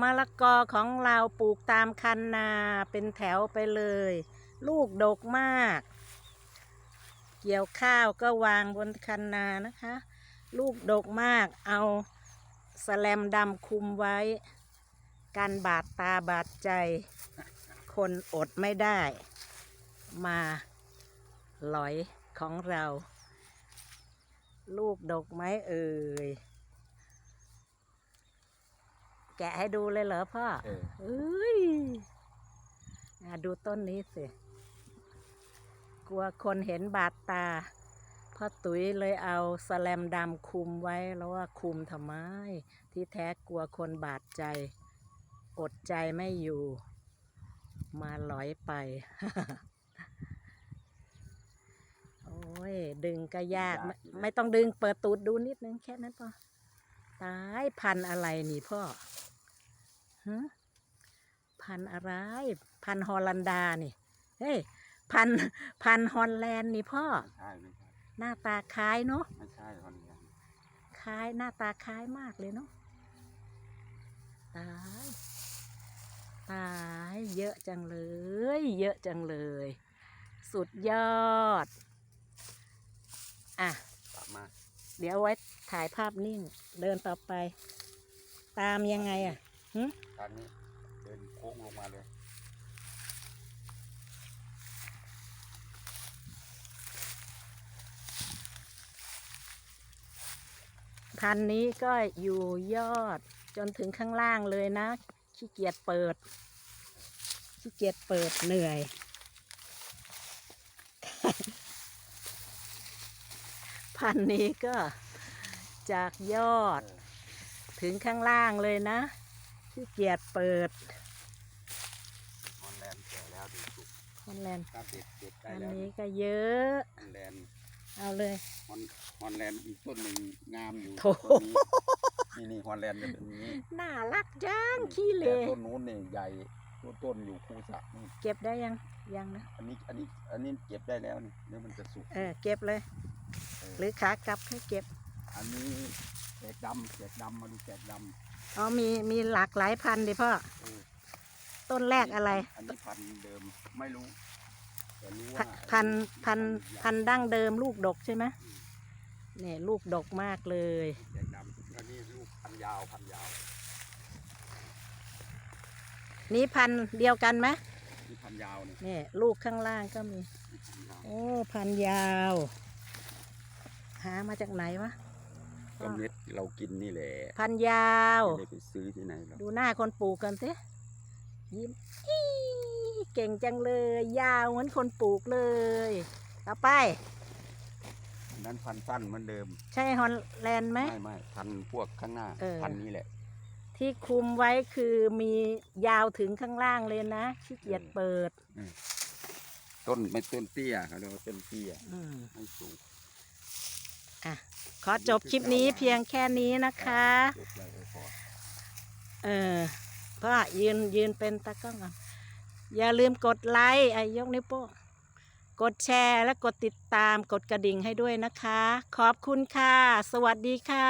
มะละกอของเราปลูกตามคันนาเป็นแถวไปเลย ลูกดกมาก เกี่ยวข้าวก็วางบนคันนานะคะ ลูกดกมากเอาสแลมดำคุมไว้กันบาดตาบาดใจ คนอดไม่ได้ มาหลอยของเรา ลูกดกไหมเอ่ย แกะให้ดูเลยเหรอพ่อเออเอ้ยอะดูต้นนี้สิ กลัวคนเห็นบาดตา พ่อตุ๋ยเลยเอาสแลมดำคุมไว้แล้วว่าคุมทำไม ที่แท้กลัวคนบาดใจ อดใจไม่อยู่ มาหลอยไป โอ้ย ดึงก็ยาก ไม่ไม่ต้องดึงเปิดตูดดูนิดนึงแค่นั้นพอตายพันธุ์อะไรนี่พ่อฮะ พันธุ์อะไร พันธุ์ฮอลันดานี่ เฮ้ย พันธุ์พันธุ์ฮอลแลนด์นี่พ่อไม่ใช่ไม่ใช่ หน้าตาคล้ายเนาะ ไม่ใช่คนเดียวคล้ายหน้าตาคล้ายมากเลยเนาะ ตาย ตายเยอะจังเลย เยอะจังเลย สุดยอด อะ กลับมา เดี๋ยวไว้ถ่ายภาพนิ่ง เดินต่อไป ตามยังไงอะ หึทางนี้เดินโค้งลงมาเลย พันธุ์นี้ก็อยู่ยอดจนถึงข้างล่างเลยนะ ขี้เกียจเปิด ขี้เกียจเปิดเหนื่อย พันธุ์นี้ก็จากยอดเออถึงข้างล่างเลยนะ ขี้เกียจเปิดฮอลแลนด์แก่แล้วดูสุกฮอลแลนด์ถ้าเด็ดเด็ดได้อันแล้วนี้ก็เยอะ ฮอลแลนด์เอาเลย ฮอลฮอลแลนด์อีกต้นหนึ่งงามอยู่โถ ต้นนี้นี่นี่ฮอลแลนด์จะเป็นอย่างนี้น่ารักจังขี้เลแต่ต้นนู้นเนี่ยใหญ่ต้นต้นอยู่คูสะนี่เก็บได้ยังยังนะอันนี้อันนี้อันนี้เก็บได้แล้วนี่เดี๋ยวมันจะสุกเออเก็บเลย เออหรือขากลับให้เก็บอันนี้แกกดำแกกดำมาดูแกกด อ๋อมีมีหลากหลายพันธุ์ดิพ่อำเออต้นแรกอะไร อันนี้พันธุ์เดิมไม่รู้แต่รู้พะว่าพันธุ์พันธุ์ใหญ่พันธุ์ดั้งเดิมลูกดกใช่ไหมเนี่ยลูกดกมากเลยแกกดำอันนี้ลูกพันธุ์ยาวพันธุ์ยาวนี่พันธุ์เดียวกันไหมนี่พันธุ์ยาวเนี่ยเนี่ยลูกข้างล่างก็มี นี่พันธุ์ยาวโอ้พันธุ์ยาว หามาจากไหนวะ ก็เม็ดเรากินนี่แหละพันธุ์ยาว ไม่ได้ไปซื้อที่ไหนหรอกดูหน้าคนปลูกกันสิยิ้มอี้เก่งจังเลย ยาวเหมือนคนปลูกเลย ต่อไป อันนั้นพันธุ์สั้นเหมือนเดิม ใช่ฮอลแลนด์ไหม ไม่ไม่พันธุ์พวกข้างหน้า เออ พันธุ์นี้แหละ ที่คุมไว้คือมียาวถึงข้างล่างเลยนะขี้เกียจเปิด ต้นไม่ต้นเตี้ยเขาเรียกว่าต้นเตี้ยอืม ไม่สูง อะขอจบคลิปนี้เพียงแค่นี้นะคะจบแล้วพอเออพ่อยืนยืนเป็นตากล้องก่อนอย่าลืมกดไลค์ไอ้ยกนิ้วโป้งกดแชร์และกดติดตามกดกระดิ่งให้ด้วยนะคะ ขอบคุณค่ะ สวัสดีค่ะ